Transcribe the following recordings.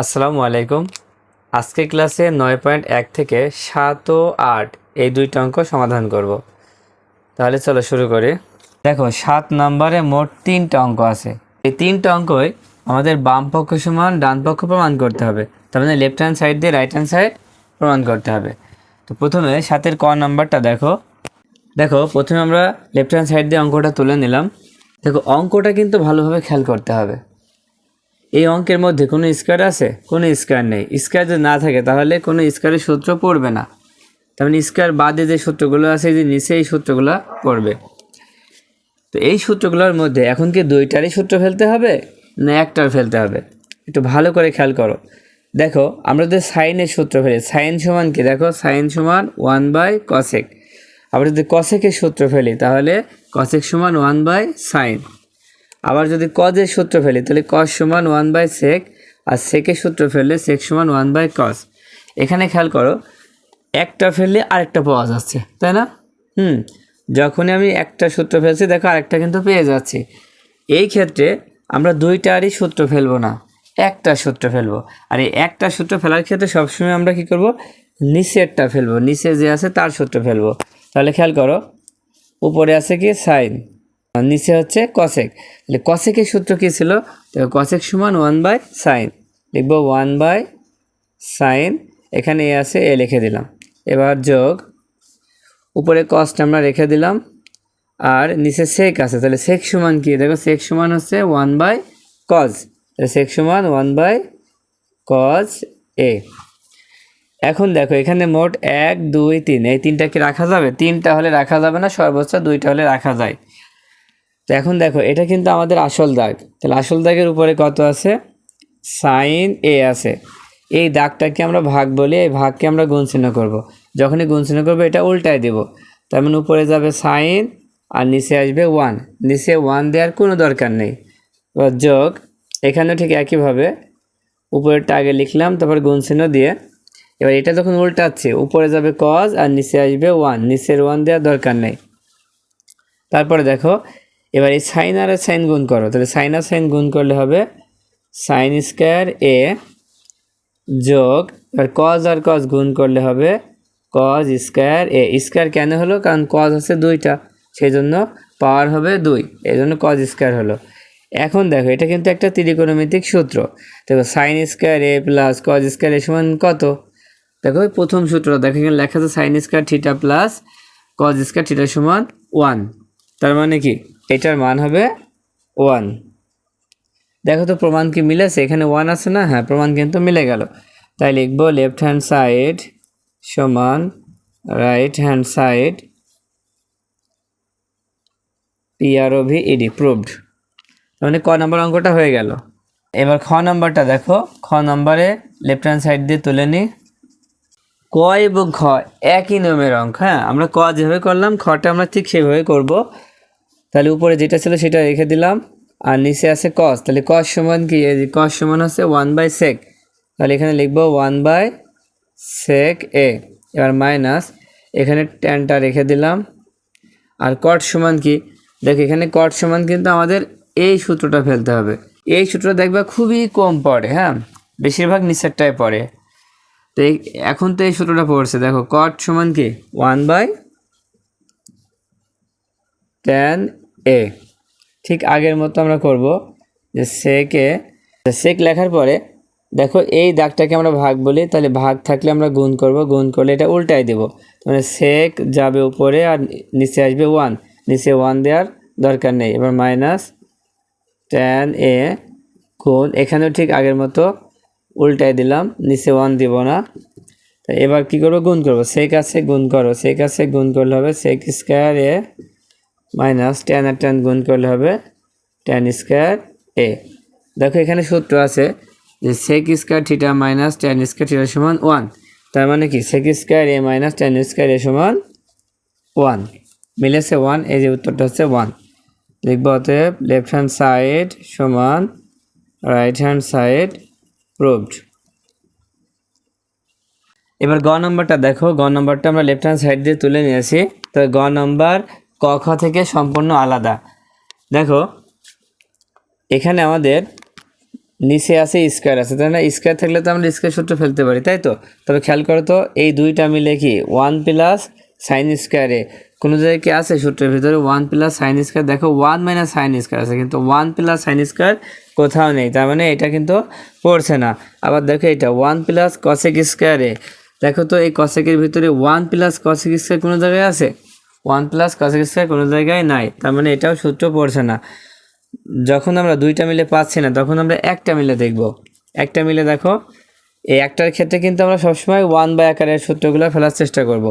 আসসালামু আলাইকুম। আজকে ক্লাসে নয় পয়েন্ট এক থেকে সাত ও আট এই দুইটা অঙ্ক সমাধান করব। তাহলে চলো শুরু করি। দেখো, সাত নম্বরে মোট তিনটা অঙ্ক আছে। এই তিনটা অঙ্কই আমাদের বাম পক্ষ সমান ডান পক্ষ প্রমাণ করতে হবে। তার মানে লেফট হ্যান্ড সাইড দিয়ে রাইট হ্যান্ড সাইড প্রমাণ করতে হবে। তো প্রথমে সাতের ক নাম্বারটা দেখো। দেখো, প্রথমে আমরা লেফট হ্যান্ড সাইড দিয়ে অঙ্কটা তুলে নিলাম। দেখো, অঙ্কটা কিন্তু ভালোভাবে খেয়াল করতে হবে। এই অঙ্কের মধ্যে কোনো স্কোয়ার আছে? কোনো স্কোয়ার নেই। স্কোয়ার যদি না থাকে, তাহলে কোনো স্কোয়ারের সূত্র পড়বে না। তেমন মানে স্কোয়ার বাদে যে সূত্রগুলো আছে যে নিচে এই সূত্রগুলো পড়বে। তো এই সূত্রগুলোর মধ্যে এখন কি দুইটারই সূত্র ফেলতে হবে, না একটার ফেলতে হবে? একটু ভালো করে খেয়াল করো। দেখো, আমরা যদি সাইনের সূত্র ফেলি সাইন সমান কি? দেখো সাইন সমান ওয়ান বাই কসেক আবার যদি কসেকের সূত্র ফেলি, তাহলে কসেক সমান ওয়ান বাই সাইন আবার যদি কজের সূত্র ফেলি, তাহলে কস সমান ওয়ান বাই সেক আর সেকের সূত্র ফেললে সেক সমান ওয়ান বাই কস এখানে খেয়াল করো, একটা ফেললে আরেকটা পাওয়া যাচ্ছে, তাই না? হুম, যখনই আমি একটা সূত্র ফেলছি, দেখো আরেকটা কিন্তু পেয়ে যাচ্ছি। এই ক্ষেত্রে আমরা দুইটারই সূত্র ফেলব না, একটা সূত্র ফেলব। আর এই একটা সূত্র ফেলার ক্ষেত্রে সবসময় আমরা কি করব? নিচেরটা ফেলব, নিচে যে আছে তার সূত্র ফেলব। তাহলে খেয়াল করো, উপরে আছে কি? সাইন। নিচে হচ্ছে কসেক তাহলে কসেকের সূত্র কী ছিল? কসেক সমান ওয়ান বাই সাইন লিখব ওয়ান বাই সাইন এখানে এ আছে, এ লিখে দিলাম। এবার যোগ। উপরে কস্ট আমরা রেখে দিলাম। আর নিচে সেক আছে। তাহলে সেক সমান কি? দেখো সেক সমান হচ্ছে ওয়ান বাই কজ সেক সমান ওয়ান বাই কজ এ এখন দেখো, এখানে মোট এক, দুই, তিন। এই তিনটা কি রাখা যাবে? তিনটা হলে রাখা যাবে না, সর্বোচ্চ দুইটা হলে রাখা যায়। তো এখন দেখো, এটা কিন্তু আমাদের আসল দাগ। তাহলে আসল দাগের উপরে কত আছে? সাইন এ আছে। এই দাগটাকে আমরা ভাগ বলি, এই ভাগকে আমরা গুণ চিহ্ন করব। যখনই গুণ চিহ্ন করব, এটা উল্টায় দেব। তার মানে উপরে যাবে সাইন আর নিচে আসবে ওয়ান নিচে ওয়ান দেওয়ার কোনো দরকার নেই। যোগ, এখানেও ঠিক একইভাবে। উপরেরটা আগে লিখলাম, তারপর গুণ চিহ্ন দিয়ে। এবার এটা যখন উল্টাচ্ছে, উপরে যাবে কজ আর নিচে আসবে ওয়ান নিচের ওয়ান দেওয়ার দরকার নেই। তারপরে দেখো এবার এই সাইন আর সাইন গুণ করো। তাহলে সাইন আর সাইন গুণ করলে হবে সাইন স্কোয়ার এ যোগ, এবার কজ আর কজ গুণ করলে হবে কজ স্কোয়ার এ স্কোয়ার কেন হলো? কারণ কজ হচ্ছে দুইটা সেই জন্য পাওয়ার হবে দুই এই জন্য কজ স্কোয়ার হলো। এখন দেখো, এটা কিন্তু একটা ত্রিকোণমিতিক সূত্র। দেখো sine square A plus cos square A সমান কত? দেখো প্রথম সূত্র, দেখো এখানে লেখা আছে sine square theta plus cos square theta সমান ওয়ান তার মানে কি? এটার মান হবে ওয়ান দেখো তো প্রমাণ কি মিলেছে? এখানে ওয়ান আছে না? হ্যাঁ প্রমাণ কিন্তু মিলে গেল। তাই লিখব লেফট হ্যান্ড সাইড সমান right hand side P R O V E D proved মানে ক নম্বর অঙ্কটা হয়ে গেল। এবার খ নম্বরটা দেখো। খ নম্বরে লেফট হ্যান্ড সাইড দিয়ে তুলে নিই ক এবং খ একই নিয়মের অঙ্ক হ্যাঁ? আমরা ক যেভাবে করলাম খটা আমরা ঠিক সেভাবে করব। তাহলে উপরে যেটা ছিল সেটা রেখে দিলাম। আর নিচে আছে কস তাহলে কস সমান কি? কস সমান হচ্ছে ওয়ান বাই সেক তাহলে এখানে লিখব ওয়ান বাই সেক এ এবার মাইনাস এখানে টেনটা রেখে দিলাম। আর কট সমান কি? দেখ, এখানে কট সমান কিন্তু আমাদের এই সূত্রটা ফেলতে হবে। এই সূত্রটা দেখবা খুবই কম পড়ে হ্যাঁ? বেশিরভাগ নিচেরটায় পড়ে। তো এখন তো এই সূত্রটা পড়ছে। দেখো কট সমান কি? ওয়ান বাই টেন এ, ঠিক আগের মতো আমরা করব যে সেকে সেক লেখার পরে দেখো এই দাগটাকে আমরা ভাগ বলি, তাহলে ভাগ থাকলে আমরা গুণ করব, গুণ করলে এটা উল্টাই দেব। মানে সেক যাবে উপরে আর নিচে আসবে ওয়ান নিচে ওয়ান দেওয়ার দরকার নেই। এবার মাইনাস টেন এ গুণ, এখানেও ঠিক আগের মতো উল্টাই দিলাম, নিচে ওয়ান দিব না। এবার কি করব? গুণ করব। সেক আছে, গুণ করো। সেক আছে, গুণ করলে হবে sec square A minus tan R tan গুণ করলে হবে টেন স্কোয়ার এ দেখো এখানে সূত্র আছে যে sec square theta minus tan square theta সমান ওয়ান তার মানে কি? Sec square A minus tan square A সমান ওয়ান মিলেছে ওয়ান এই যে উত্তরটা হচ্ছে ওয়ান লিখব অতএব লেফট হ্যান্ড সাইড সমান রাইট হ্যান্ড সাইড প্রুভড এবার গ নম্বরটা দেখো। গ নম্বরটা আমরা লেফট হ্যান্ড সাইড দিয়ে তুলে নিয়েছি। তো গ নম্বর ক, খ থেকে সম্পূর্ণ আলাদা। দেখো, এখানে আমাদের নিচে আছে স্কোয়ার আছে। তাই না স্কোয়ার থাকলে তো আমরা স্কোয়ার সূত্র ফেলতে পারি, তাই তো? তবে খেয়াল করো তো, এই দুইটা মিলে কি ওয়ান প্লাস সাইন স্কোয়ারে কোনো জায়গায় কি আছে সূত্রের ভিতরে? ওয়ান প্লাস সাইন স্কোয়ার দেখো ওয়ান মাইনাস সাইন স্কোয়ার আছে, কিন্তু ওয়ান প্লাস সাইন স্কোয়ার কোথাও নেই। তার মানে এটা কিন্তু পড়ছে না। আবার দেখো এটা ওয়ান প্লাস কসেক স্কোয়ারে দেখো তো, এই কসেকের ভিতরে ওয়ান প্লাস কসেক স্কোয়ার কোনো জায়গায় আছে? ওয়ান প্লাস কসেক স্কোয়ার কোনো জায়গায় নাই। তার মানে এটাও সূত্র পড়ছে না। যখন আমরা দুইটা মিলে পাচ্ছি না, তখন আমরা একটা মিলে দেখব। একটা মিলে দেখো, এই একটার ক্ষেত্রে কিন্তু আমরা সবসময় ওয়ান বাই আকারের সূত্রগুলো ফেলার চেষ্টা করব।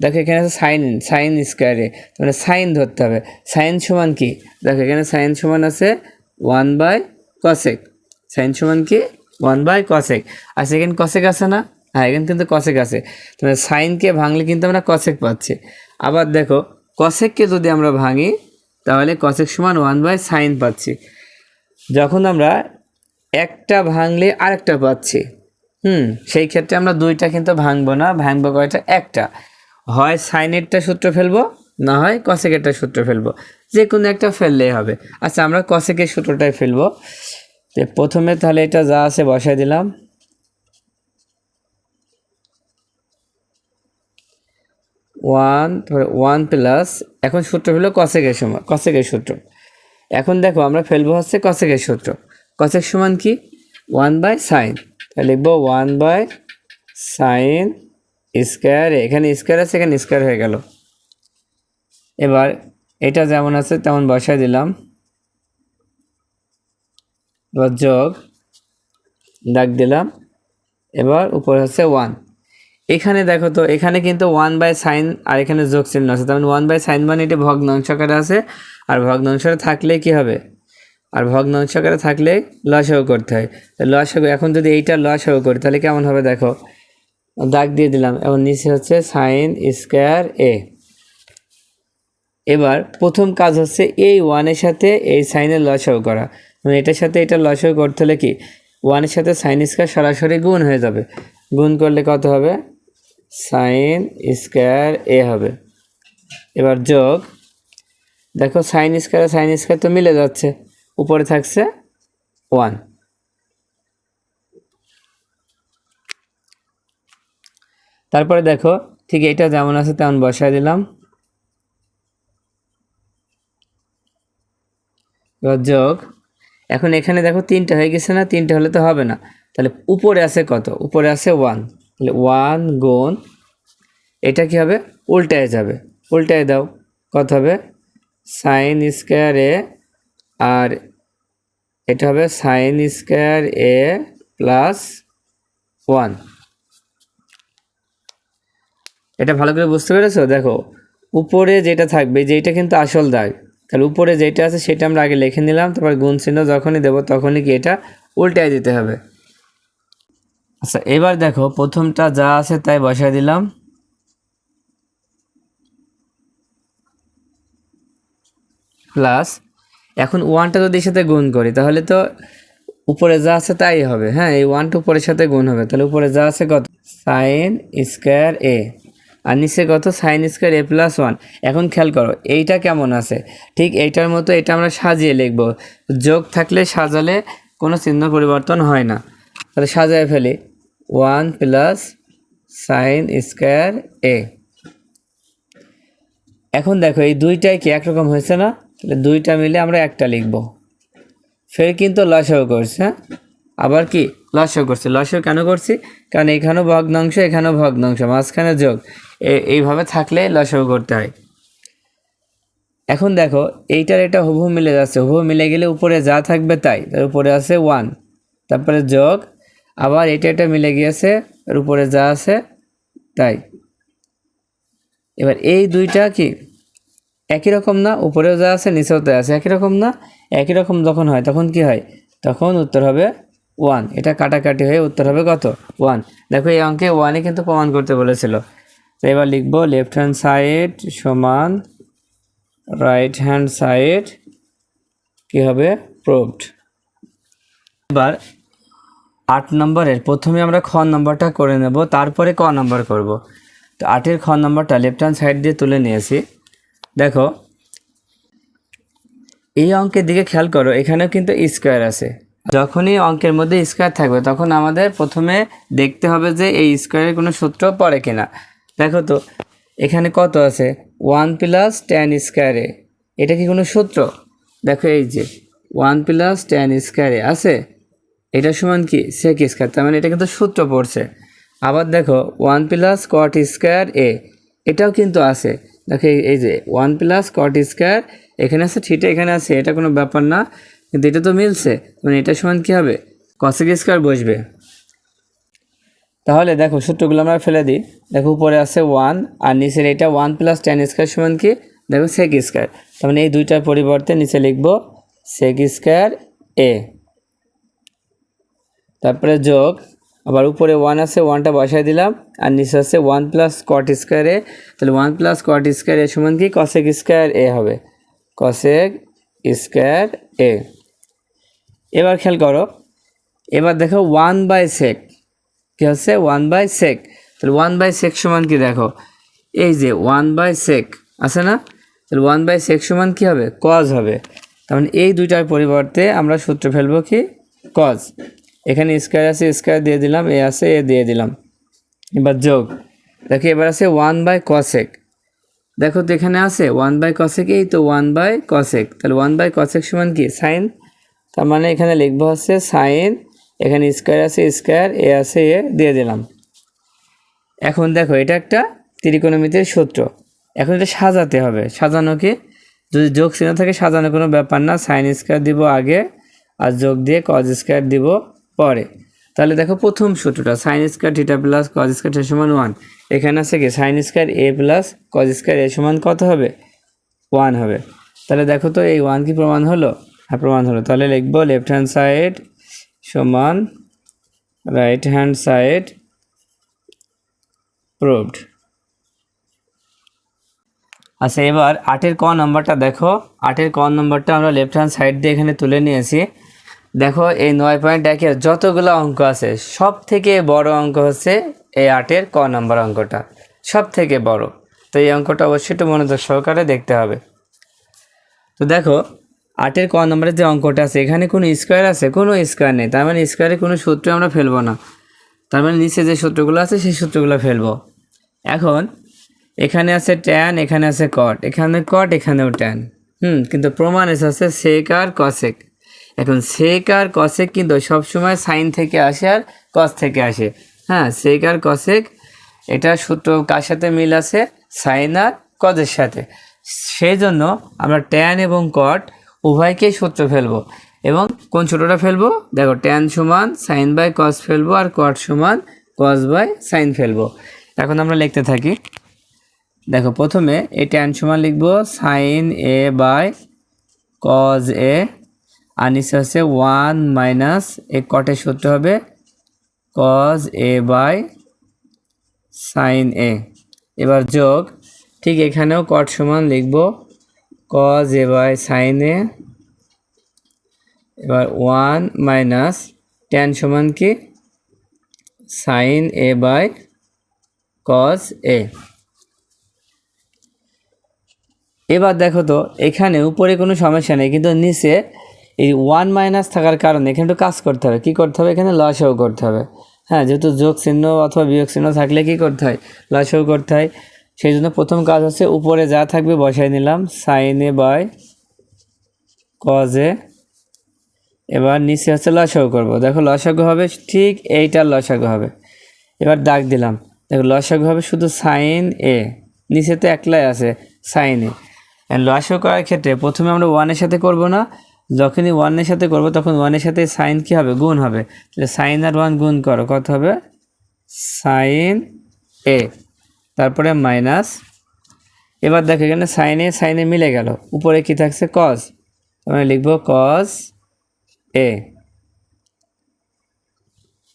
দেখো, এখানে আছে সাইন সাইন স্কোয়ারে মানে সাইন ধরতে হবে। সাইন সমান কি? দেখো, এখানে সাইন সমান আছে ওয়ান বাই কসেক সাইন সমান কি? ওয়ান বাই কসেক আর সেকেন্ড কসেক আছে না? হ্যাঁ এখানে কিন্তু কসেক আছে। তাহলে সাইনকে ভাঙলে কিন্তু আমরা কসেক পাচ্ছি। আবার দেখো কসেককে যদি আমরা ভাঙি, তাহলে কসেক সমান ওয়ান বাই সাইন পাচ্ছি। যখন আমরা একটা ভাঙলে আরেকটা পাচ্ছি, হুম, সেই ক্ষেত্রে আমরা দুইটা কিন্তু ভাঙবো না, ভাঙবো কয়টা? একটা। হয় সাইনেরটা সূত্র ফেলব, না হয় কসেকেরটা সূত্র ফেলব। যে কোনো একটা ফেললেই হবে। আচ্ছা আমরা কসেকের সূত্রটাই ফেলব। প্রথমে তাহলে এটা যা আছে বসাই দিলাম। ওয়ান ওয়ান প্লাস, এখন সূত্র হলো কসেকের সময় কসেকের সূত্র। এখন দেখো আমরা ফেলব হচ্ছে কসেকের সূত্র। কসেক সমান কি? One by sine. তাহলে লিখব ওয়ান বাই সাইন স্কোয়ার, এখানে স্কোয়ার আছে, এখানে স্কোয়ার হয়ে গেল। এবার এটা যেমন আছে তেমন বসায় দিলাম। যোগ, দাগ দিলাম। এবার উপরে হচ্ছে ওয়ান। এখানে দেখো তো, এখানে কিন্তু ওয়ান বাই সাইন আর এখানে যোগ চিহ্ন আছে। তার মানে ওয়ান বাই সাইন মানে এটি ভগ্নাংশ আছে, আর ভগ্নাংশ থাকলে কি হবে? আর ভগ্নাংশ আকারে থাকলে লসাগু করতে হয়। লসাগু এখন যদি এইটা লসাগু করি, তাহলে কেমন হবে দেখো? দাগ দিয়ে দিলাম, এবং নিচে হচ্ছে সাইন স্কোয়ার এ এবার প্রথম কাজ হচ্ছে এই ওয়ানের সাথে এই সাইনের লসাগু করা। মানে এটার সাথে এটা লসাগু করতে হলে কি? ওয়ানের সাথে সাইন স্কোয়ার সরাসরি গুণ হয়ে যাবে। গুণ করলে কত হবে? সাইন স্কোয়ার এ হবে। এবার যোগ। দেখো সাইন স্কোয়ার সাইন স্কোয়ার তো মিলে যাচ্ছে। উপরে থাকছে ওয়ান। তারপরে দেখো, ঠিক এটা যেমন আছে তেমন বসায় দিলাম। এবার যোগ। এখন এখানে দেখো তিনটা হয়ে গেছে না? তিনটা হলে তো হবে না। তাহলে উপরে আছে কত? উপরে আছে ওয়ান। তাহলে ওয়ান গুণ, এটা কি হবে? উল্টায় যাবে। উল্টায় দাও। কত হবে? সাইন স্কোয়ার এ, আর এটা হবে sine square A plus one এটা ভালো করে বুঝতে পেরেছ? দেখো, উপরে যেটা থাকবে যেটা কিন্তু আসল দাগ। তাহলে উপরে যেটা আছে, সেটা আমরা আগে লিখে নিলাম, তারপর গুণ চিহ্ন যখনই দেবো, তখনই কি এটা উল্টায় দিতে হবে। আচ্ছা এবার দেখো, প্রথমটা যা আছে তাই বসায় দিলাম। প্লাস এখন ওয়ানটা যদি সাথে গুণ করি, তাহলে তো উপরে যা আছে তাই হবে। হ্যাঁ এই ওয়ানটা উপরের সাথে গুণ হবে। তাহলে উপরে যা আছে কত? সাইন স্কোয়ার এ আর নিচে কত? Sine square A plus one এখন খেয়াল করো, এইটা কেমন আছে? ঠিক এইটার মতো এটা আমরা সাজিয়ে লিখব। যোগ থাকলে সাজালে কোনো চিহ্ন পরিবর্তন হয় না। তাহলে সাজায় ফেলি। One plus sine square A. এখন দেখো, এই দুইটাই কি একরকম হয়েছে না? তাহলে দুইটা মিলে আমরা একটা লিখব। ফের কিন্তু লসাও করছে হ্যাঁ? আবার কি? লসাও করছে। লসাও কেন করছি? কারণ এখানেও ভগ্নাংশ এখানেও ভগ্নাংশ, মাঝখানে যোগ। এইভাবে থাকলে লসাও করতে হয়। এখন দেখো, এইটার এটা হুবহু মিলে যাচ্ছে। হুবহু মিলে গেলে উপরে যা থাকবে তাই। তার উপরে আছে ওয়ান, তারপরে যোগ আবার এটা এটা মিলে গিয়েছে, এর উপরে যা আছে, তাই। এবার এই দুইটা কি? একই রকম না? উপরেও যা আছে, নিচেও তাই আছে। একই রকম না? একই রকম যখন হয়, তখন কি হয়? তখন উত্তর হবে ওয়ান এটা কাটাকাটি হয়ে উত্তর হবে কত? ওয়ান দেখো এই অঙ্কে ওয়ানই কিন্তু প্রমাণ করতে বলেছিল। তো এবার লিখব লেফট হ্যান্ড সাইড সমান রাইট হ্যান্ড সাইড কি হবে? প্রুভড এবার আট নম্বরের, প্রথমে আমরা খ নম্বরটা করে নেব, তারপরে ক নম্বর করব। তো আটের খ নম্বরটা লেফট হ্যান্ড সাইড দিয়ে তুলে নিয়েছি। দেখো, এই অঙ্কের দিকে খেয়াল করো, এখানেও কিন্তু স্কোয়ার আছে। যখনই অঙ্কের মধ্যে স্কোয়ার থাকবে, তখন আমাদের প্রথমে দেখতে হবে যে এই স্কোয়ারের কোনো সূত্র পড়ে কিনা। দেখো তো, এখানে কত আছে? ওয়ান প্লাস টেন স্কোয়ারে এটা কি কোনো সূত্র? দেখো এই যে ওয়ান প্লাস টেন স্কোয়ারে আছে। এটা সমান কি? সেক স্কোয়ার তার মানে এটা কিন্তু সূত্র পড়ছে। আবার দেখো one plus cot square A এটাও কিন্তু আছে। দেখো, এই- যে ওয়ান প্লাস কট স্কোয়ার এখানে আছে থিটা এখানে আছে, এটা কোনো ব্যাপার না। কিন্তু এটা তো মিলছে। মানে এটা সমান কী হবে? কসেক স্কোয়ার বসবে। তাহলে দেখো, সূত্রগুলো আমরা ফেলে দিই। দেখো, উপরে আছে ওয়ান আর নিচের এটা ওয়ান প্লাস টেন স্কোয়ার সমান কি? দেখো সেক স্কোয়ার তার মানে এই দুইটার পরিবর্তে নিচে লিখব সেক স্কোয়ার এ তারপরে যোগ, আবার উপরে ওয়ান আছে ওয়ানটা বসাই দিলাম, আর নিচে আছে ওয়ান প্লাস কট স্কোয়ারে তাহলে one plus cot square A সমান কি? কসেক স্কোয়ার এ হবে। কসেক স্কোয়ার এ এবার খেয়াল করো, এবার দেখো ওয়ান বাই সেক কী হচ্ছে? ওয়ান বাই সেক তাহলে ওয়ান বাই সেক সমান কি দেখো? এই যে ওয়ান বাই সেক আছে না? তাহলে ওয়ান বাই সেক সমান কী হবে? কজ হবে। তার মানে এই দুইটার পরিবর্তে আমরা সূত্র ফেলব কি? কজ এখানে স্কোয়ার আছে স্কোয়ার দিয়ে দিলাম, এ আছে, এ দিয়ে দিলাম। এবার যোগ। দেখো, এবার আছে ওয়ান বাই কসেক দেখো তো এখানে আছে ওয়ান বাই কসেক এই তো ওয়ান বাই কসেক তাহলে ওয়ান বাই কসেক সমান কি? সাইন তার মানে এখানে লিখব হচ্ছে সাইন এখানে স্কোয়ার আছে স্কোয়ার এ আছে, এ দিয়ে দিলাম। এখন দেখো, এটা একটা ত্রিকোণমিতির সূত্র। এখন এটা সাজাতে হবে। সাজানো কি? যদি যোগ চিহ্ন থাকে সাজানো কোনো ব্যাপার না। সাইন স্কোয়ার দিব আগে, আর যোগ দিয়ে কজ স্কোয়ার দিব পরে। তাহলে দেখো প্রথম সূত্রটা sine square theta plus cos square theta সমান ওয়ান এখানে আছে কি? Sine square A plus cos square A সমান কত হবে? ওয়ান হবে। তাহলে দেখো তো এই ওয়ান কি প্রমাণ হলো? হ্যাঁ প্রমাণ হলো। তাহলে লিখব লেফট হ্যান্ড সাইড সমান রাইট হ্যান্ড সাইড প্রুভড আচ্ছা এবার আটের ক নম্বরটা দেখো। আটের ক নম্বরটা আমরা লেফট হ্যান্ড সাইড দিয়ে এখানে তুলে নিয়েছি। দেখো, এই নয় পয়েন্ট একের যতগুলো অঙ্ক আছে সব থেকে বড় অঙ্ক হচ্ছে এই আটের ক নম্বর অঙ্কটা সব থেকে বড়। তো এই অঙ্কটা অবশ্যই একটু মনোযোগ সহকারে দেখতে হবে। তো দেখো, আটের ক নম্বরের যে অঙ্কটা আছে, এখানে কোনো স্কোয়ার আছে? কোনো স্কোয়ার নেই। তার মানে স্কোয়ারে কোনো সূত্র আমরা ফেলব না। তার মানে নিচে যে সূত্রগুলো আছে, সেই সূত্রগুলো ফেলব। এখন, এখানে আছে ট্যান এখানে আছে কট এখানে কট এখানেও ট্যান হুম, কিন্তু প্রমাণ এসে আছে সেক আর কসেক এখন সেক আর কসেক কিন্তু সবসময় সাইন থেকে আসে আর কস থেকে আসে। হ্যাঁ সেক আর কসেক এটা সূত্র কার সাথে মিল আছে? সাইন আর কজের সাথে। সেই জন্য আমরা ট্যান এবং কট উভয়কেই সূত্র ফেলব। এবং কোন সূত্রটা ফেলব? দেখো ট্যান সমান সাইন বাই কস ফেলব আর কট সমান কস বাই সাইন ফেলব। এখন আমরা লিখতে থাকি। দেখো, প্রথমে এই ট্যান সমান লিখব sine A by cos A আর নিচে হচ্ছে ওয়ান মাইনাস, এ কটে সূত্র হবে cos A by sine A এবার যোগ, ঠিক এখানেও কট সমান লিখব cos A by sine A এবার ওয়ান মাইনাস টেন সমান কি? Sine A by cos A এবার দেখো তো, এখানে উপরে কোনো সমস্যা নেই, কিন্তু নিচে এই ওয়ান মাইনাস থাকার কারণে, এখানে একটু কাজ করতে হবে। কী করতে হবে? এখানে লসও করতে হবে। হ্যাঁ যেহেতু যোগ চিহ্ন অথবা বিয়োগ চিহ্ন থাকলে কি করতে হয়? লসও করতে হয়। সেই জন্য প্রথম কাজ হচ্ছে উপরে যা থাকবে বসাই নিলাম। সাইনে বাই কজে এবার নিচে হচ্ছে লসাগু করব। দেখো লসাগু হবে, ঠিক এইটার লসাগু হবে। এবার দাগ দিলাম। দেখো লসাগু হবে শুধু সাইন এ নিচে তো একলাই আছে সাইন এ লসাগু করার ক্ষেত্রে প্রথমে আমরা ওয়ানের সাথে করব না। যখনই ওয়ানের সাথে করব, তখন ওয়ানের সাথে সাইন কি হবে? গুণ হবে। তাহলে সাইন আর ওয়ান গুণ করো। কত হবে? Sine A. তারপরে মাইনাস। এবার দেখো এখানে সাইনে সাইনে মিলে গেল। উপরে কি থাকছে? কজ আমরা লিখব কজ এ।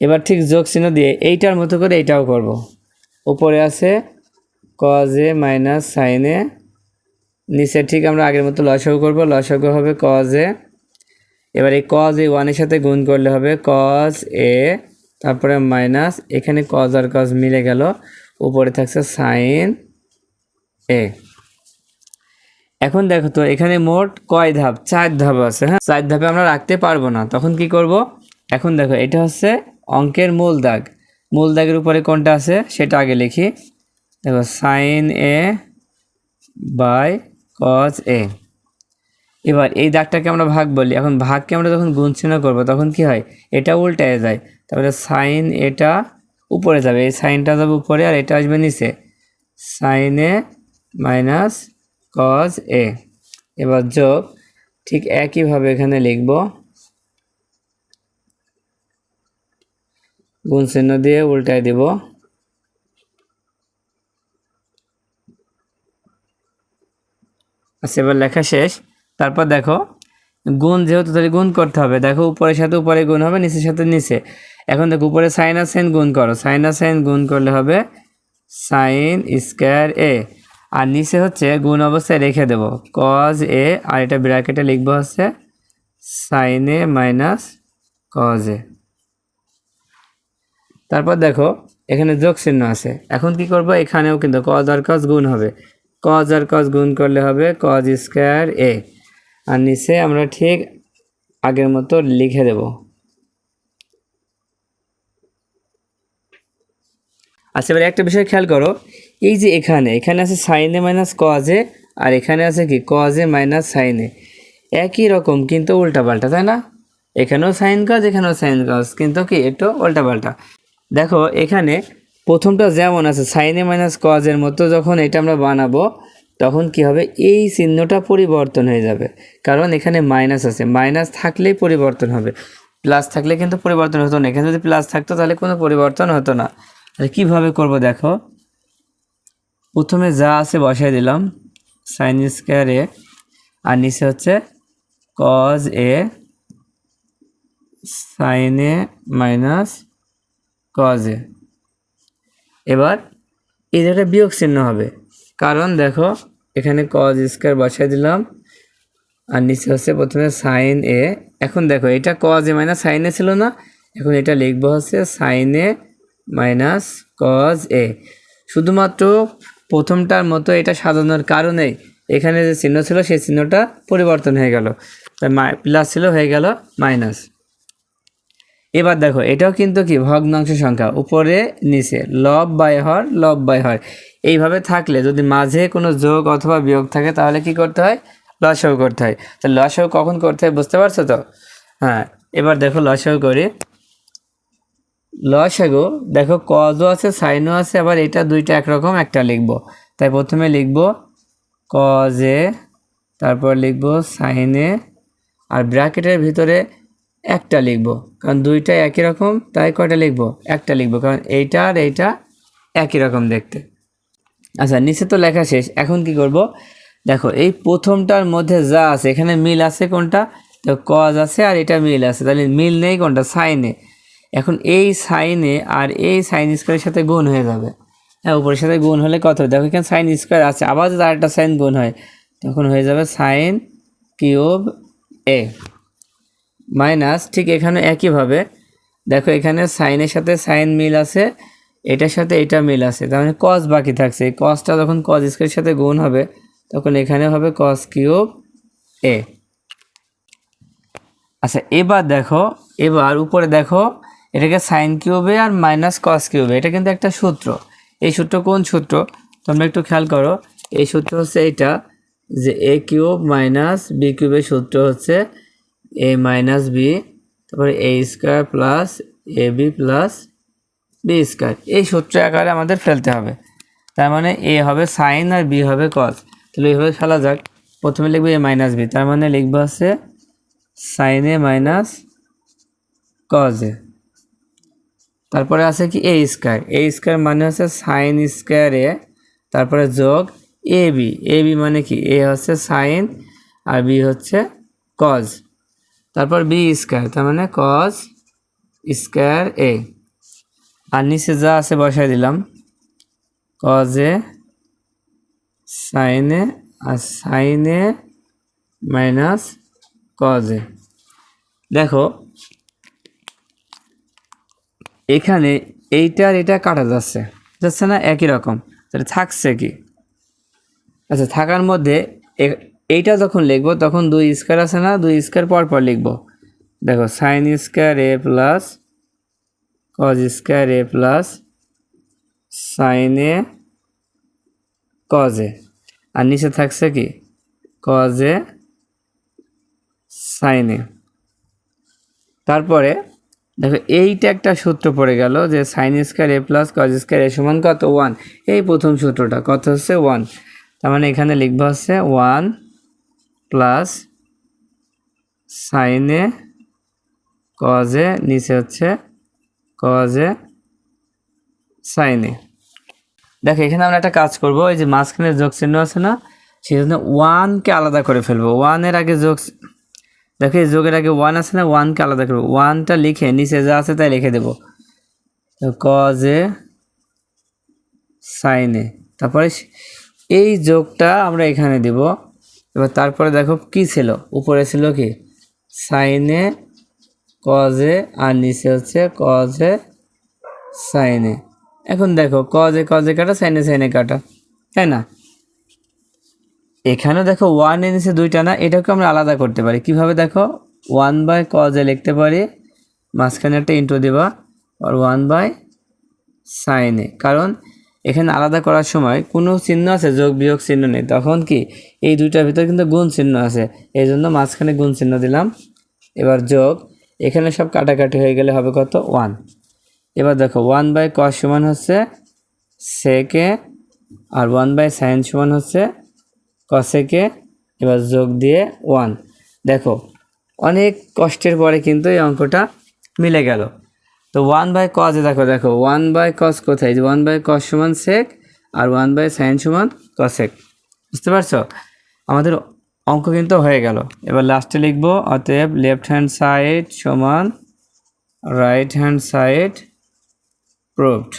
এবার ঠিক যোগ চিহ্ন দিয়ে এইটার মতো করে এইটাও করব। উপরে আছে কজ এ মাইনাস সাইনে নিচে ঠিক আমরা আগের মতো লসাগু করব। লসাগু হবে কজ এ এবার এই কজ এ ওয়ানের সাথে গুণ করলে হবে কজ এ তারপরে মাইনাস এখানে কজ আর কজ মিলে গেল, উপরে থাকছে সাইন এ এখন দেখো তো, এখানে মোট কয় ধাপ? চার ধাপ আছে হ্যাঁ? চার ধাপে আমরা রাখতে পারব না, তখন কি করব? এখন দেখো, এটা হচ্ছে অঙ্কের মূল দাগ। মূল দাগের উপরে কোনটা আছে? সেটা আগে লিখি। দেখো sine A by cos A এবার এই দাগটাকে আমরা ভাগ বলি। এখন ভাগকে আমরা যখন গুণ চিহ্ন করব, তখন কি হয়? এটা উল্টায় যায়। তারপরে সাইন এটা উপরে যাবে। এই সাইনটা যাবে উপরে আর এটা আসবে নিচে। Sine A minus cos A এবার যোগ, ঠিক একইভাবে এখানে লিখব। গুণ চিহ্ন দিয়ে উল্টায় দিব। আচ্ছা এবার লেখা শেষ। তারপর দেখো, গুণ যেহেতু তাহলে গুণ করতে হবে। দেখো, উপরের সাথে উপরে গুণ হবে, নিচের সাথে নিচে। এখন দেখো, উপরে সাইন সাইন গুণ করো। সাইন সাইন গুণ করলে হবে সাইন স্কোয়ার এ আর নিচে হচ্ছে গুণ অবস্থায় রেখে দেব। কজ এ আর এটা ব্র্যাকেটে লিখব হচ্ছে sine A minus cos A তারপর দেখো, এখানে যোগ চিহ্ন আছে। এখন কি করব? এখানেও কিন্তু কজ আর কজ গুণ হবে। কজ আর কজ গুণ করলে হবে কজ স্কোয়ার এ আর নিচে আমরা ঠিক আগের মতো লিখে দেব। আচ্ছা এবার একটা বিষয় খেয়াল করো। এই যে এখানে এখানে আছে সাইনে মাইনাস কজে আর এখানে আছে কি? কজে মাইনাস সাইনে একই রকম, কিন্তু উল্টাপাল্টা, তাই না? এখানেও সাইন কজ এখানেও সাইন কজ কিন্তু কি? একটু উল্টাপাল্টা। দেখো, এখানে প্রথমটা যেমন আছে সাইনে মাইনাস কজের মতো যখন এটা আমরা বানাবো তখন কি হবে? এই চিহ্নটা পরিবর্তন হয়ে যাবে। কারণ এখানে মাইনাস আছে। মাইনাস থাকলেই পরিবর্তন হবে। প্লাস থাকলে কিন্তু পরিবর্তন হতো না। এখানে যদি প্লাস থাকতো, তাহলে কোনো পরিবর্তন হতো না। তাহলে কীভাবে করব দেখো? প্রথমে যা আছে বসাই দিলাম। সাইন স্কোয়ার এ। আর নিচে হচ্ছে cos A sine A minus cos A এবার এই জায়গাটা বিয়োগ চিহ্ন হবে। কারণ দেখো, এখানে কজ স্কোয়ার বসাই দিলাম, আর নিচে হচ্ছে প্রথমে সাইন এ এখন দেখো, এটা cos A minus sine A ছিল না, এখন এটা লিখব হচ্ছে sine A minus cos A শুধুমাত্র প্রথমটার মতো এটা সাজানোর কারণেই এখানে যে চিহ্ন ছিল, সেই চিহ্নটা পরিবর্তন হয়ে গেল। প্লাস ছিল, হয়ে গেল মাইনাস এবার দেখো, এটাও কিন্তু কি, ভগ্নাংশ সংখ্যা, উপরে, নিচে লব বাই হর লব বাই হর। এইভাবে থাকলে যদি মাঝে কোনো যোগ অথবা বিয়োগ থাকে, তাহলে কি করতে হয়? লসাও করতে হয়। তো লসাও কখন করতে হয় বুঝতে পারছ তো? হ্যাঁ এবার দেখো লসাও করি। লসাগো, দেখো কজও আছে, সাইনও আছে, আবার এটা দুইটা একরকম একটা লিখব। তাই প্রথমে লিখব কজে, তারপর লিখব সাইনে, আর ব্র্যাকেটের ভিতরে একটা লিখব। কারণ দুইটা একই রকম, তাই কয়টা লিখব? একটা লিখব। কারণ এইটা আর এইটা একই রকম দেখতে। আচ্ছা নিচে তো লেখা শেষ। এখন কি করব? দেখো, এই প্রথমটার মধ্যে যা আছে, এখানে মিল আছে কোনটা? তো কজ আছে আর এটা মিল আছে। তাহলে মিল নেই কোনটা? সাইনে এখন এই সাইনে আর এই সাইন স্কোয়ারের সাথে গুণ হয়ে যাবে। হ্যাঁ উপরের সাথে গুণ হলে কত দেখো, এখানে সাইন স্কোয়ার আছে। আবার যদি আরেকটা সাইন গুণ হয়, তখন হয়ে যাবে সাইন কিউব এ মাইনাস ঠিক এখানে একইভাবে। দেখো, এখানে সাইনের সাথে সাইন মিল আছে। এটার সাথে এটা মিল আছে। তার মানে কস বাকি থাকছে। এই কসটা যখন কস স্কোয়ারের সাথে গুণ হবে, তখন এখানে হবে কস কিউব এ আচ্ছা এবার দেখো, এবার উপরে দেখো, এটাকে সাইন কিউবে আর মাইনাস কস কিউবে এটা কিন্তু একটা সূত্র। এই সূত্র কোন সূত্র? তোমরা একটু খেয়াল করো। এই সূত্র হচ্ছে এইটা যে এ কিউব মাইনাস বি কিউবের সূত্র হচ্ছে এ মাইনাস বি তারপরে A square plus A B plus B square এই সূত্র আকারে আমাদের ফেলতে হবে। তার মানে এ হবে সাইন আর বি হবে কস তাহলে এইভাবে ফেলা যাক। প্রথমে লিখব এ মাইনাস বি তার মানে লিখব হচ্ছে sine A minus cos A তারপরে আছে কি এ স্কোয়ার এ স্কোয়ার মানে হচ্ছে সাইন স্কোয়ার এ তারপরে যোগ এ বি এ বি মানে কি? এ হচ্ছে সাইন আর বি হচ্ছে কজ তারপর বি স্কোয়ার তার মানে কজ স্কোয়ার এ আর নিচে যা আছে বসাই দিলাম। কজে সাইনে আর সাইনে মাইনাস কজে দেখো, এখানে এইটা আর এটা কাটা যাচ্ছে। যাচ্ছে না? একই রকম। তাহলে থাকছে কি? আচ্ছা থাকার মধ্যে এইটা যখন লিখব, তখন দুই স্কোয়ার আছে না? দুই স্কোয়ার পর পর লিখব। দেখো sine square A plus cos square A plus sine কজে আর নিচে থাকছে কি? কজে সাইনে। তারপরে দেখো এইটা একটা সূত্র পড়ে গেল যে sine square A plus cos square A সমান কত? ওয়ান এই প্রথম সূত্রটা কত হচ্ছে? ওয়ান তার মানে এখানে লিখব হচ্ছে ওয়ান প্লাস সাইনে কজে নিচে হচ্ছে কজে সাইনে। দেখো, এখানে আমরা একটা কাজ করব, এই যে মাঝখানে যোগ চিহ্ন আছে না সেই জন্য ওয়ানকে আলাদা করে ফেলব। ওয়ানের আগে যোগ দেখো, এই যোগের আগে ওয়ান আছে না ওয়ানকে আলাদা করব। ওয়ানটা লিখে, নিচে যা আছে তাই লিখে দেবো। কজে সাইনে। তারপরে এই যোগটা আমরা এখানে দিব। এবার তারপরে দেখো কি ছিল? উপরে ছিল কি? সাইনে কজে আর নিচে হচ্ছে কজে সাইনে। এখন দেখো, কজে কজে কাটা, সাইনে সাইনে কাটা, তাই না? এখানেও দেখো ওয়ানের দুইটা না এটাকে আমরা আলাদা করতে পারি। কীভাবে দেখো? ওয়ান বাই কজে লিখতে পারি। মাঝখানে একটা ইন্টু দেবা, আর ওয়ান বাই সাইনে। কারণ এখানে আলাদা করার সময় কোনো চিহ্ন আছে, যোগ, বিয়োগ চিহ্ন নেই। তখন কি? এই দুইটার ভিতরে কিন্তু গুণ চিহ্ন আছে। এই জন্য মাঝখানে গুণ চিহ্ন দিলাম। এবার যোগ এখানে সব কাটাকাটি হয়ে গেলে হবে কত? ওয়ান এবার দেখো ওয়ান বাই কস সমান হচ্ছে সেকে আর ওয়ান বাই সাইন সমান হচ্ছে কসেকে এবার যোগ দিয়ে ওয়ান দেখো, অনেক কষ্টের পরে কিন্তু এই অঙ্কটা মিলে গেল। তো ওয়ান বাই কজে দেখো দেখো ওয়ান বাই কস কোথায়? যে ওয়ান বাই কস সমান সেক আর ওয়ান বাই সাইন সমান কসেক বুঝতে পারছ? আমাদের অঙ্ক কিন্তু হয়ে গেল। এবার লাস্টে লিখব অতএব লেফট হ্যান্ড সাইড সমান রাইট হ্যান্ড সাইড প্রুভড